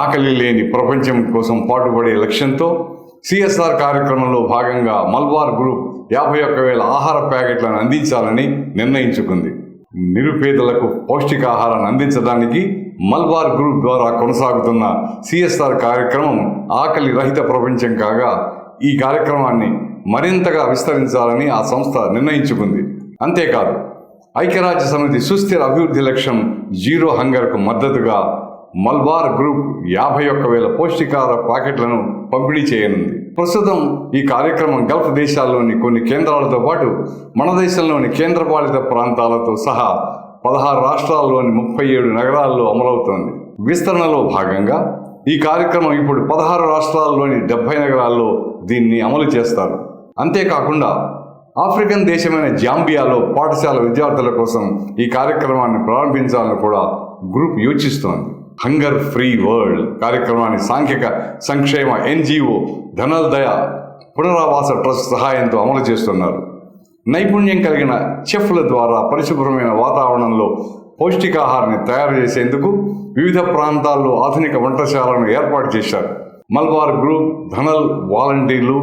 ఆకలి లేని ప్రపంచం కోసం పాటుపడే లక్ష్యంతో సిఎస్ఆర్ కార్యక్రమంలో భాగంగా మల్బార్ గ్రూప్ యాభై ఒక్క వేల ఆహార ప్యాకెట్లను అందించాలని నిర్ణయించుకుంది. నిరుపేదలకు పౌష్టికాహారాన్ని అందించడానికి మల్బార్ గ్రూప్ ద్వారా కొనసాగుతున్న సిఎస్ఆర్ కార్యక్రమం ఆకలి రహిత ప్రపంచం కాగా ఈ కార్యక్రమాన్ని మరింతగా విస్తరించాలని ఆ సంస్థ నిర్ణయించుకుంది. అంతేకాదు ఐక్యరాజ్య సమితి సుస్థిర అభివృద్ధి లక్ష్యం జీరో హంగర్కు మద్దతుగా మల్బార్ గ్రూప్ యాభై ఒక్క వేల పౌష్టికార ప్యాకెట్లను పంపిణీ చేయనుంది. ప్రస్తుతం ఈ కార్యక్రమం గల్ఫ్ దేశాల్లోని కొన్ని కేంద్రాలతో పాటు మన దేశంలోని కేంద్రపాలిత ప్రాంతాలతో సహా పదహారు రాష్ట్రాల్లోని ముప్పై ఏడు నగరాల్లో అమలవుతోంది. విస్తరణలో భాగంగా ఈ కార్యక్రమం ఇప్పుడు పదహారు రాష్ట్రాల్లోని డెబ్బై నగరాల్లో దీన్ని అమలు చేస్తారు. అంతేకాకుండా ఆఫ్రికన్ దేశమైన జాంబియాలో పాఠశాల విద్యార్థుల కోసం ఈ కార్యక్రమాన్ని ప్రారంభించాలని కూడా గ్రూప్ యోచిస్తోంది. హంగర్ ఫ్రీ వరల్డ్ కార్యక్రమాన్ని సాంఘిక సంక్షేమ ఎన్జిఓ ధనోదయ పునరావాస ట్రస్ట్ సహాయంతో అమలు చేస్తున్నారు. నైపుణ్యం కలిగిన చెఫ్ల ద్వారా పరిశుభ్రమైన వాతావరణంలో పౌష్టికాహారాన్ని తయారు చేసేందుకు వివిధ ప్రాంతాల్లో ఆధునిక వంటశాలను ఏర్పాటు చేశారు. మల్బార్ గ్రూప్ ధనల్ వాలంటీర్లు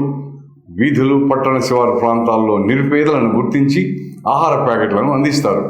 వీధులు పట్టణ శివారు ప్రాంతాల్లో నిరుపేదలను గుర్తించి ఆహార ప్యాకెట్లను అందిస్తారు.